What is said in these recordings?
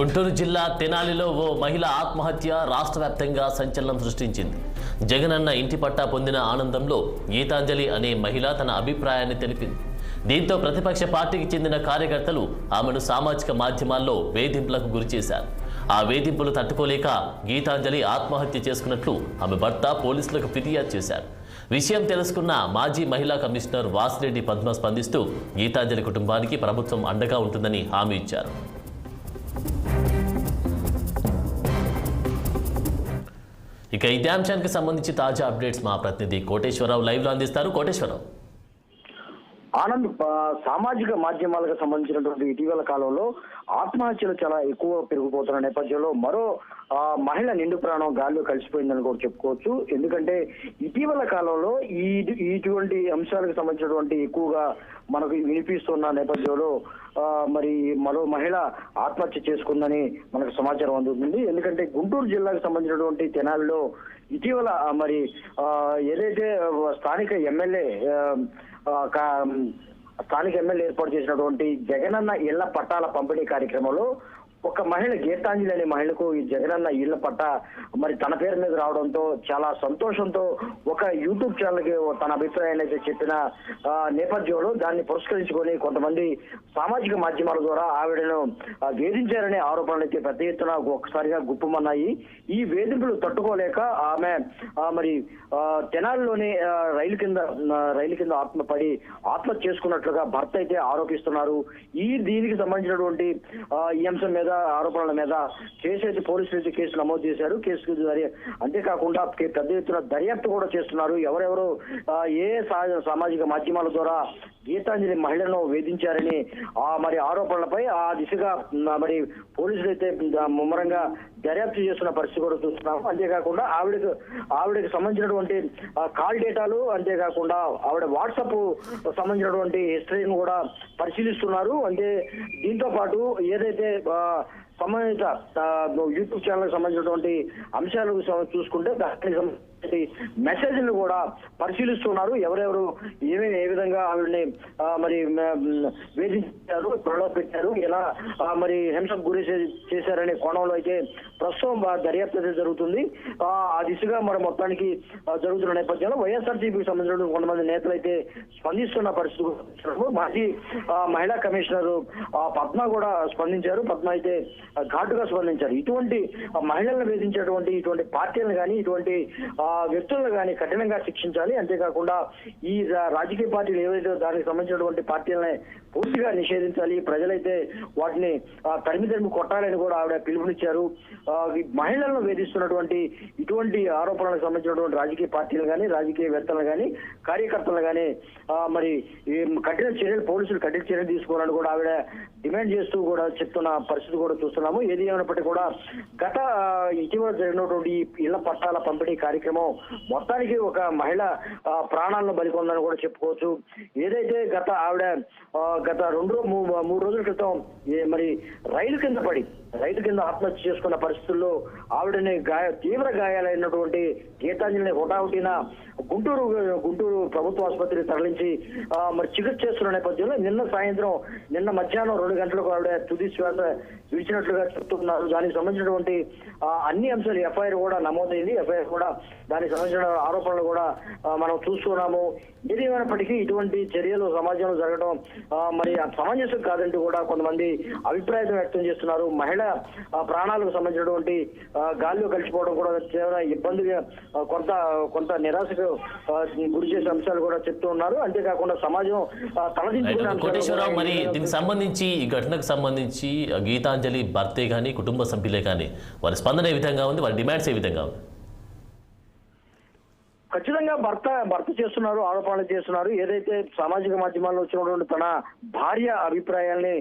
గుంటూరు జిల్లా తెనాలిలో ఓ మహిళ ఆత్మహత్య రాష్ట్ర వ్యాప్తంగా సంచలనం సృష్టించింది. జగనన్న ఇంటి పట్టా పొందిన ఆనందంలో గీతాంజలి అనే మహిళ తన అభిప్రాయాన్ని తెలిపింది. దీంతో ప్రతిపక్ష పార్టీకి చెందిన కార్యకర్తలు ఆమెను సామాజిక మాధ్యమాల్లో వేధింపులకు గురిచేశారు ఆ వేధింపులు తట్టుకోలేక గీతాంజలి ఆత్మహత్య చేసుకున్నట్లు ఆమె భర్త పోలీసులకు ఫిర్యాదు చేశారు. విషయం తెలుసుకున్న మాజీ మహిళా కమిషనర్ వాసిరెడ్డి పద్మ స్పందిస్తూ గీతాంజలి కుటుంబానికి ప్రభుత్వం అండగా ఉంటుందని హామీ ఇచ్చారు. ఇక ఇదే అంశానికి సంబంధించి తాజా అప్డేట్స్ మా ప్రతినిధి కోటేశ్వరరావు లైవ్లో అందిస్తారు. కోటేశ్వరరావు. ఆనంద్ సామాజిక మాధ్యమాలకు సంబంధించినటువంటి ఇటీవల కాలంలో ఆత్మహత్యలు చాలా ఎక్కువ పెరిగిపోతున్న నేపథ్యంలో మరో మహిళ నిండు ప్రాణం గాల్లో కలిసిపోయిందని కూడా చెప్పుకోవచ్చు. ఎందుకంటే ఇటీవల కాలంలో ఈ ఇటువంటి అంశాలకు సంబంధించినటువంటి ఎక్కువగా మనకు వినిపిస్తున్న నేపథ్యంలో మరి మరో మహిళ ఆత్మహత్య చేసుకుందని మనకు సమాచారం అందుతుంది. ఎందుకంటే గుంటూరు జిల్లాకు సంబంధించినటువంటి తెనాలిలో ఇటీవల మరి ఏదైతే స్థానిక ఎమ్మెల్యే స్థానిక ఎమ్మెల్యే ఏర్పాటు చేసినటువంటి జగనన్న ఇళ్ళ పట్టాల పంపిణీ కార్యక్రమంలో ఒక మహిళ గీతాంజలి అనే మహిళకు ఈ జగనన్న ఇళ్ళ పట్ట మరి తన పేరు మీద రావడంతో చాలా సంతోషంతో ఒక యూట్యూబ్ ఛానల్కి తన అభిప్రాయాన్ని అయితే చెప్పిన నేపథ్యంలో దాన్ని పురస్కరించుకొని కొంతమంది సామాజిక మాధ్యమాల ద్వారా ఆవిడను వేధించారనే ఆరోపణలు అయితే పెద్ద ఎత్తున ఒక్కసారిగా గుప్పమన్నాయి. ఈ వేధింపులు తట్టుకోలేక ఆమె మరి ఆ, తెనాలిలోని రైలు కింద రైలు కింద ఆత్మపడి ఆత్మహత్య చేసుకున్నట్లుగా భర్త అయితే ఆరోపిస్తున్నారు. ఈ దీనికి సంబంధించినటువంటి ఈ అంశం మీద ఆరోపణల మీద కేసు పోలీసులు అయితే కేసు నమోదు చేశారు. కేసు అంతేకాకుండా పెద్ద ఎత్తున దర్యాప్తు కూడా చేస్తున్నారు. ఎవరెవరు ఏ సా- సామాజిక మాధ్యమాల ద్వారా గీతాంజలి మహిళను వేధించారని ఆ మరి ఆరోపణలపై ఆ దిశగా మరి పోలీసులు అయితే ముమ్మరంగా దర్యాప్తు చేస్తున్న పరిస్థితి కూడా చూస్తున్నాము. అంతేకాకుండా ఆవిడకు ఆవిడకి సంబంధించినటువంటి కాల్ డేటాలు అంతేకాకుండా ఆవిడ వాట్సాప్ సంబంధించినటువంటి హిస్టరీని కూడా పరిశీలిస్తున్నారు. అంటే దీంతో పాటు ఏదైతే సంబంధిత యూట్యూబ్ ఛానల్ సంబంధించినటువంటి అంశాలు చూసుకుంటే దానికి మెసేజ్ని కూడా పరిశీలిస్తున్నారు. ఎవరెవరు ఏమేమి ఏ విధంగా ఆవిడని మరి వేధించారు త్వరలో పెట్టారు ఎలా మరి హింసకు గురి చేశారనే కోణంలో అయితే ప్రస్తుతం దర్యాప్తు అయితే జరుగుతుంది. ఆ దిశగా మరి మొత్తానికి జరుగుతున్న నేపథ్యంలో వైఎస్ఆర్సీపీకి సంబంధించిన కొంతమంది నేతలు అయితే స్పందిస్తున్న పరిస్థితి మాజీ మహిళా కమిషనర్ ఆ, పద్మ కూడా స్పందించారు. పద్మ అయితే ఘాటుగా స్పందించారు. ఇటువంటి మహిళలను వేధించేటువంటి ఇటువంటి పార్టీలను కానీ ఇటువంటి ఆ, వ్యక్తులను కానీ కఠినంగా శిక్షించాలి. అంతేకాకుండా ఈ రాజకీయ పార్టీలు ఏవైతే దానికి సంబంధించినటువంటి పార్టీలని పూర్తిగా నిషేధించాలి ప్రజలైతే వాటిని తరిమి తరిమి కొట్టాలని కూడా ఆవిడ పిలుపునిచ్చారు. మహిళలను వేధిస్తున్నటువంటి ఇటువంటి ఆరోపణలకు సంబంధించినటువంటి రాజకీయ పార్టీలు కానీ రాజకీయవేత్తలు కానీ కార్యకర్తలు కానీ మరి కఠిన చర్యలు పోలీసులు కఠిన చర్యలు తీసుకోవాలని కూడా ఆవిడ డిమాండ్ చేస్తూ కూడా చెప్తున్న పరిస్థితి కూడా చూస్తున్నాము. ఏది ఏమైనప్పటికీ కూడా గత ఇటీవల జరిగినటువంటి ఇళ్ళ పట్టాల పంపిణీ కార్యక్రమం మొత్తానికి ఒక మహిళ ప్రాణాలను బలికొందని కూడా చెప్పుకోవచ్చు. ఏదైతే గత ఆవిడ గత రెండు మూ- మూడు రోజుల క్రితం మరి రైలు కింద పడి రైతు కింద ఆత్మహత్య చేసుకున్న పరిస్థితుల్లో ఆవిడని గాయ తీవ్ర గాయాలైనటువంటి గీతాంజలిని హుటాహుటిన గుంటూరు గుంటూరు ప్రభుత్వ ఆసుపత్రికి తరలించి మరి చికిత్స చేస్తున్న నేపథ్యంలో నిన్న సాయంత్రం నిన్న మధ్యాహ్నం రెండు గంటలకు ఆవిడ తుది శ్వాస విడిచినట్లుగా చెప్తున్నారు దానికి సంబంధించినటువంటి అన్ని అంశాలు ఎఫ్ఐఆర్ కూడా నమోదైంది. ఎఫ్ఐఆర్ కూడా దానికి సంబంధించిన ఆరోపణలు కూడా మనం చూస్తున్నాము. ఏదేమైనప్పటికీ ఇటువంటి చర్యలు సమాజంలో జరగడం ఆ, మరి సమంజసం కాదంటూ కూడా కొంతమంది అభిప్రాయం వ్యక్తం చేస్తున్నారు. మహిళ ఆ, ప్రాణాలకు సంబంధించినటువంటి గాలిలో కలిసిపోవడం కూడా తీవ్ర ఇబ్బందిగా కొంత కొంత నిరాశకు గురి చేసే అంశాలు కూడా చెప్తూ ఉన్నారు. అంతేకాకుండా సమాజం కోటేశ్వరరావు మరి దీనికి సంబంధించి ఈ ఘటనకు సంబంధించి గీతాంజలి భర్తే కానీ కుటుంబ సభ్యులే కానీ వారి స్పందన ఏ విధంగా ఉంది? వారి డిమాండ్స్ ఏ విధంగా ఉంది? ఖచ్చితంగా భర్త భర్త చేస్తున్నారు ఆరోపణలు చేస్తున్నారు. ఏదైతే సామాజిక మాధ్యమాల్లో వచ్చినటువంటి తన భార్య అభిప్రాయాల్ని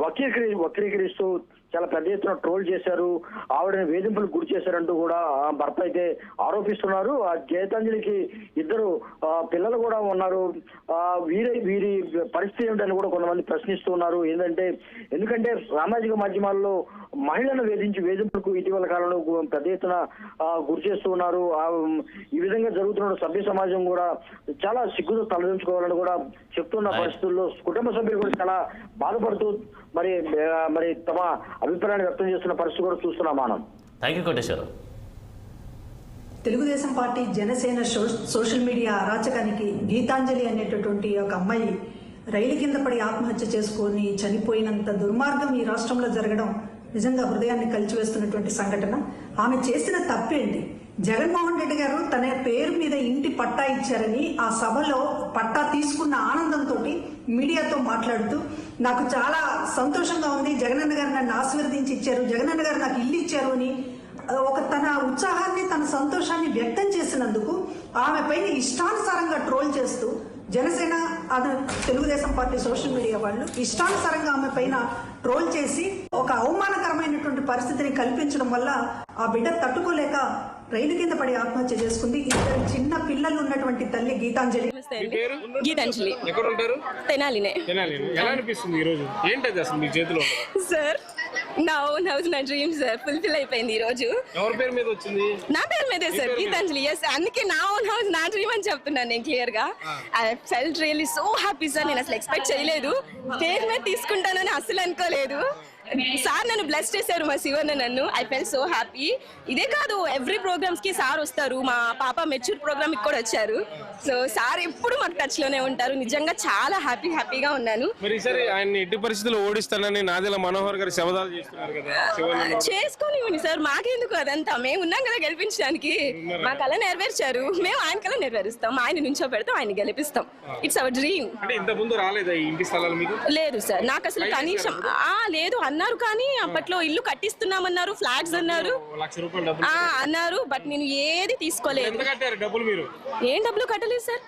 వక్రీకరి వక్రీకరిస్తూ చాలా పెద్ద ఎత్తున ట్రోల్ చేశారు. ఆవిడని వేధింపులకు గురి చేశారంటూ కూడా ఆ భర్త అయితే ఆరోపిస్తున్నారు. ఆ గీతాంజలికి ఇద్దరు పిల్లలు కూడా ఉన్నారు. ఆ, వీరి వీరి పరిస్థితి ఏమిటని కూడా కొంతమంది ప్రశ్నిస్తున్నారు ఏంటంటే ఎందుకంటే సామాజిక మాధ్యమాల్లో మహిళలను వేధించి వేధింపులకు ఇటీవల కాలంలో పెద్ద ఎత్తున గురి చేస్తూ ఉన్నారు. ఆ, ఈ విధంగా జరుగుతున్న సభ్య సమాజం కూడా చాలా సిగ్గుతో తలదించుకోవాలని కూడా చెప్తున్న. పరిస్థితుల్లో కుటుంబ సభ్యులు కూడా చాలా బాధపడుతూ మరి మరి తమ అభిప్రాయాన్ని వ్యక్తం చేస్తున్న పరిస్థితి కూడా చూస్తున్నాం Anand thank you Koteswararao. Telugu Desam party Janasena social media అరాచకానికి Gitanjali అనేటటువంటి ఒక అమ్మాయి రైలు కింద పడి ఆత్మహత్య చేసుకొని చనిపోయినంత దుర్మార్గం ఈ రాష్ట్రంలో జరగడం నిజంగా హృదయాన్ని కలిచివేస్తున్నటువంటి సంఘటన. ఆమె చేసిన తప్పేంటి? జగన్మోహన్ రెడ్డి గారు తన పేరు మీద ఇంటి పట్టా ఇచ్చారని ఆ సభలో పట్టా తీసుకున్న ఆనందంతో మీడియాతో మాట్లాడుతూ నాకు చాలా సంతోషంగా ఉంది జగనన్న గారు నన్ను ఆశీర్వదించి ఇచ్చారు జగనన్న గారు నాకు ఇల్లు ఇచ్చారు అని ఒక తన ఉత్సాహాన్ని తన సంతోషాన్ని వ్యక్తం చేసినందుకు ఆమె పైన ఇష్టానుసారంగా ట్రోల్ చేస్తూ జనసేన అతను తెలుగుదేశం పార్టీ సోషల్ మీడియా వాళ్ళు ఇష్టానుసారంగా ఆమె పైన ట్రోల్ చేసి ఒక అవమానకరమైనటువంటి పరిస్థితిని కల్పించడం వల్ల ఆ బిడ్డ తట్టుకోలేక రైలు కింద పడి ఆత్మహత్య చేసుకుంది. ఇద్దరు చిన్న పిల్లలు ఉన్నటువంటి తల్లి గీతాంజలి. గీతాంజలి. తెనాలినే. తెనాలి ఎలా అనిపిస్తుంది ఈ రోజు ఏంటది అసలు మీ చేతిలో? ఉన్నది? సార్ నా ఓన్ హౌస్ నా డ్రీమ్ సార్. ఫుల్ఫిల్ అయిపోయింది ఈ రోజు ఎవరి పేరు మీద వచ్చింది? నా పేరు మీదే సార్. గీతాంజలి. ఎస్ అందుకే నా ఓన్ హౌస్ నా డ్రీమ్ అని చెప్తున్నాను నేను క్లియర్గా I felt really so happy sir. నేను అసలు ఎక్స్పెక్ట్ చేయలేదు. స్టేజ్ మీద తీసుకుంటానని అసలు అనుకోలేదు. సార్ నన్ను బ్లెస్ చేశారు మా శివన్న నన్ను. ఐ ఫెల్ సో హ్యాపీ ఇదే కాదు ఎవ్రీ ప్రోగ్రామ్స్కి సార్ వస్తారు. మా పాప మెచ్యూర్ ప్రోగ్రామ్ కూడా వచ్చారు. సో సార్ ఎప్పుడు మాకు టచ్లోనే ఉంటారు. నిజంగా చాలా హ్యాపీ హ్యాపీగా ఉన్నాను. మరి ఈసారి ఆయన ఎట్టి పరిస్థితుల్లో ఓడిస్తానని నాదెల మనోహర్ గారు శవదాలు చేస్తున్నారు కదా శివన్ చేసుకొని సార్ మాకెందుకు అదంతా? మేము ఉన్నాం కదా గెలిపించడానికి. మా కళ నెరవేర్చారు. మేము ఆయన కళ నెరవేరుస్తాం. ఆయన నుంచో పెడతాం ఆయన గెలిపిస్తాం. ఇట్స్ అవర్ డ్రీమ్ అంటే ఇంత ముందు రాలేదా ఈ ఇంటి స్థలాలు మీకు? లేదు సార్. నాకు అసలు కనీసం ఆ లేదు. అన్నారు కానీ అప్పట్లో ఇల్లు కట్టిస్తున్నామన్నారు ఫ్లాట్స్ అన్నారు. ఆ అన్నారు బట్ నేను ఏది తీసుకోలేదు. ఎంత కట్టారు డబ్బులు మీరు? ఏం డబ్బులు కట్టలేదు సార్?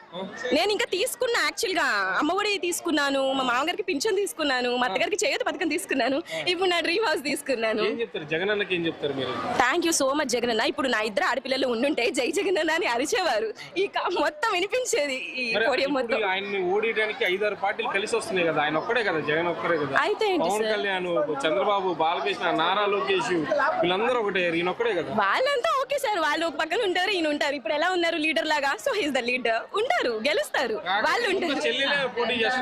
నేను ఇంకా తీసుకున్నా యాక్చువల్గా. అమ్మఒడి తీసుకున్నాను మా మామగారికి పింఛన్ తీసుకున్నాను మా అత్తగారికి చేయత పథకం తీసుకున్నాను ఇప్పుడు నా డ్రీమ్ హౌస్ తీసుకున్నాను. ఏం చెప్తారు? జగన్ అన్నకి ఏం చెప్తారు మీరు? Thank you so much Jagan అన్న. ఇప్పుడు నా ఇద్దరు ఆడపిల్లలు ఉండుంటే జై జగన్ అన్న అని అరిచేవారు. ఈ క- మొత్తం వినిపించేది ఈ ఇప్పుడు మొత్తం. ఆయన్ని ఓడియడానికి ఐదారు పార్టీలు కలిసి వస్తున్నాయి కదా. ఆయన ఒక్కడే కదా జగన్ ఒక్కడే కదా. అయితే ఏంటి పవన్ సార్? కళ్యాణ్ చంద్రబాబు బాలకృష్ణ నారా లోకేష్ వీళ్ళందరూ ఒకటే ఈయన ఒక్కడే కదా? వాళ్ళంతా ఓకే సార్ వాళ్ళు ఒక పక్కన ఉంటారు ఈయన ఉంటారు. ఇప్పుడు ఎలా ఉన్నారు లీడర్ లాగా? So he's the leader. ఉంటారు గెలుస్తారు. వాళ్ళు ఉంటారు. చెల్లెలే పోటీ చేస్తున్నారు.